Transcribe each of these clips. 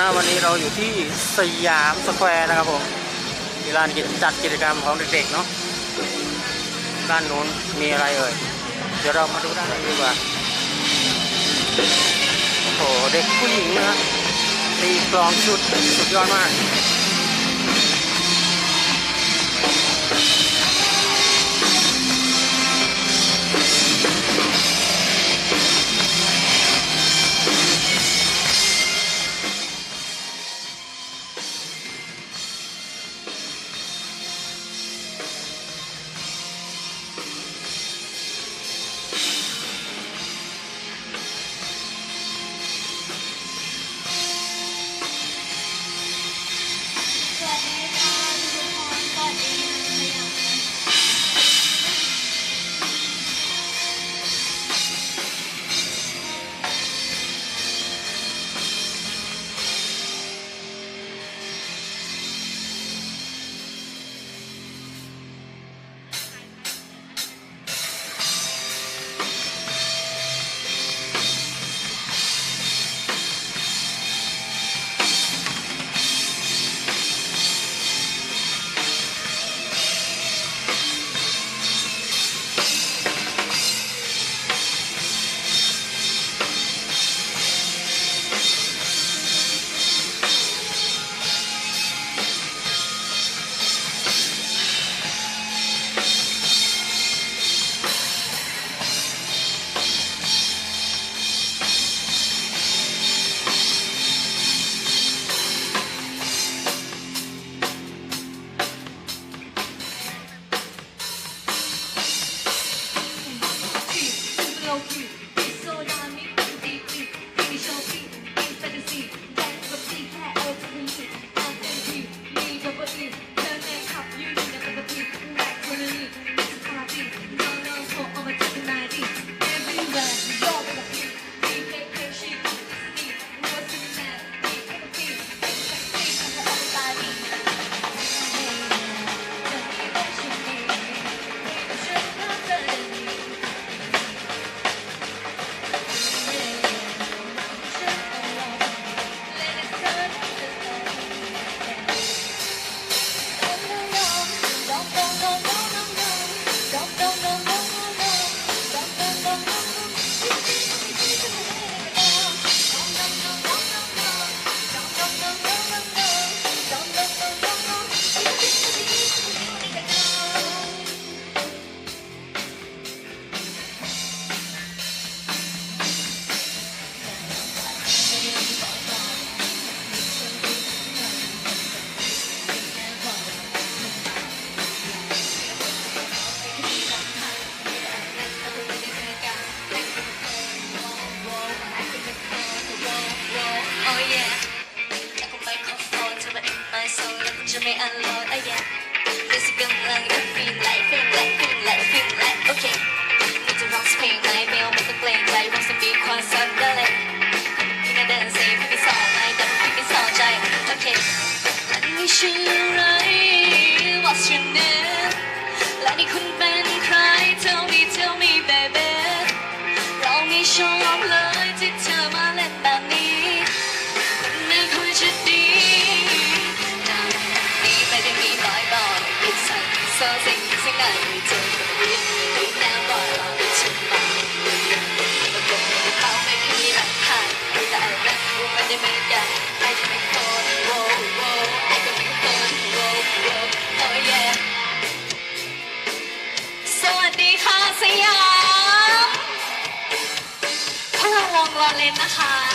นะวันนี้เราอยู่ที่สยามสแควร์นะครับผมมีร้านจัดกิจกรรมของเด็กๆเนาะด้านนู้นมีอะไรเอ่ยเดี๋ยวเรามาดูด้านนี้ดีกว่าโอ้โหเด็กผู้หญิงนะตีกลองชุดสุดยอดมาก Hey, may unload again This is gonna like a feel like, feel like, feel like, feel like, okay Need to rock spring like mail, make a plane like Rock some big one, so the lane You know that I'm saying, pick me song, I double pick me song, giant, okay Let me shoot เล็ตนะคะ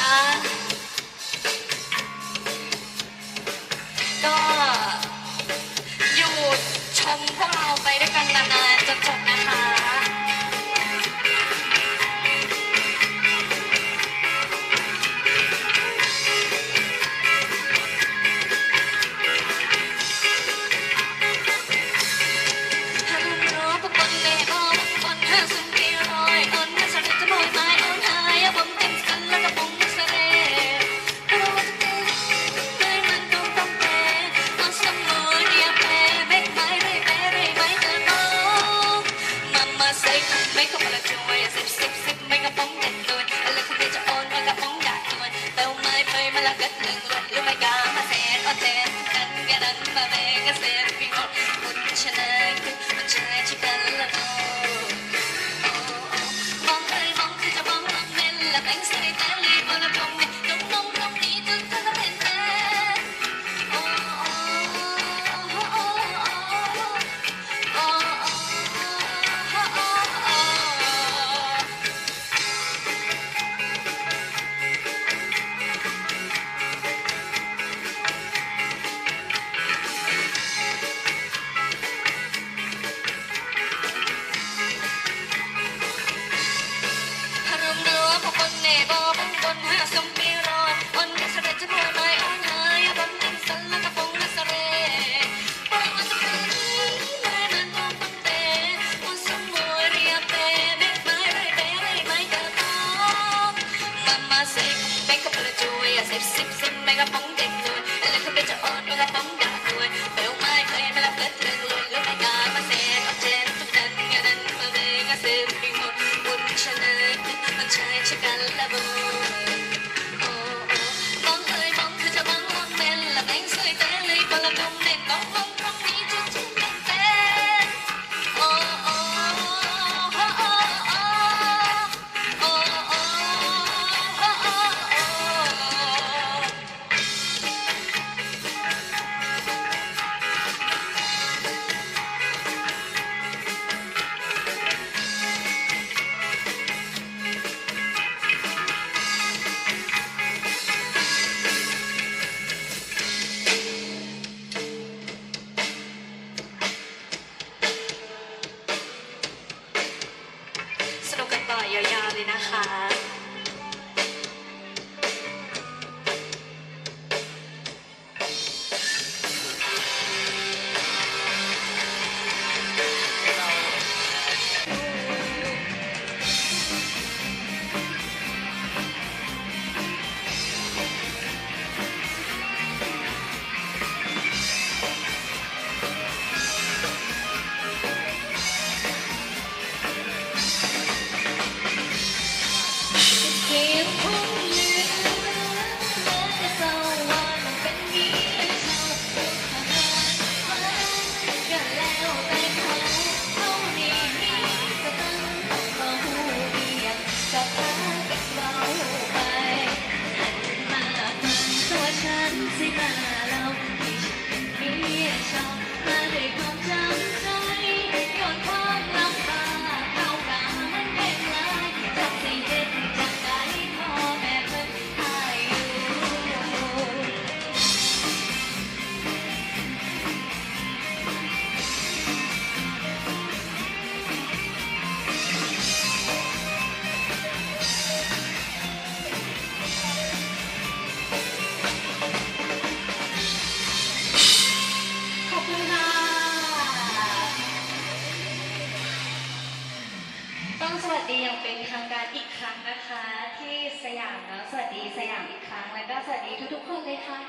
ต้องสวัสดีอย่างเป็นทางการอีกครั้งนะคะ ที่สยามนะสวัสดีสยามอีกครั้งและก็สวัสดีทุกๆคนเลยค่ะ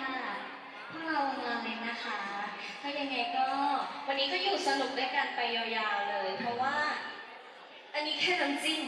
พวกเรามาเลยนะคะก็ยังไงก็ วันนี้ก็อยู่สนุกด้วยกันไปยาวๆเลย เพราะว่า อันนี้แค่น้ำจิ้ม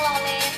แล้ว